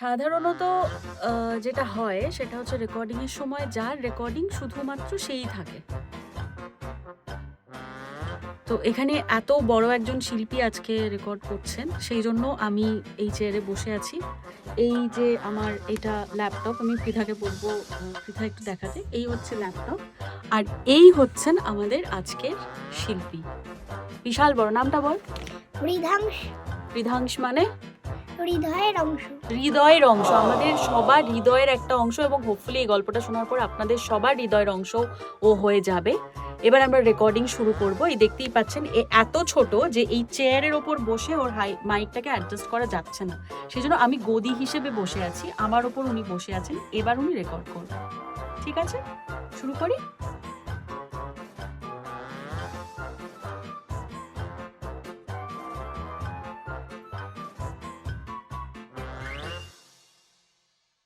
সাধারণত যেটা হয় সেটা হচ্ছে রেকর্ডিং এর সময় যার রেকর্ডিং শুধুমাত্র সেই থাকে। তো এখানে এত বড় একজন শিল্পী আজকে রেকর্ড করছেন সেই জন্য আমি এই চেয়ারে বসে আছি। এই যে আমার এটা ল্যাপটপ আমি পৃথাকে বলব পৃথা একটু দেখাতে এই হচ্ছে ল্যাপটপ আর এই হচ্ছেন আমাদের আজকের শিল্পী। বিশাল বড় নামটা বল? মৃধাংশ। রিধাংশ মানে? হৃদয়ের অংশ। হৃদয়ের অংশ, আমাদের সবার হৃদয়ের একটা অংশ এবং হোপফুলি এই গল্পটা শোনার পর আপনাদের সবার হৃদয়ের অংশ ও হয়ে যাবে। এবার আমরা রেকর্ডিং শুরু করব। এই দেখতেই পাচ্ছেন, এ এত ছোট যে এই চেয়ারের ওপর বসে ওর হাই মাইকটাকে অ্যাডজাস্ট করা যাচ্ছে না। সেই জন্য আমি গদি হিসেবে বসে আছি, আমার ওপর উনি বসে আছেন, এবার উনি রেকর্ড করবেন। ঠিক আছে? শুরু করি?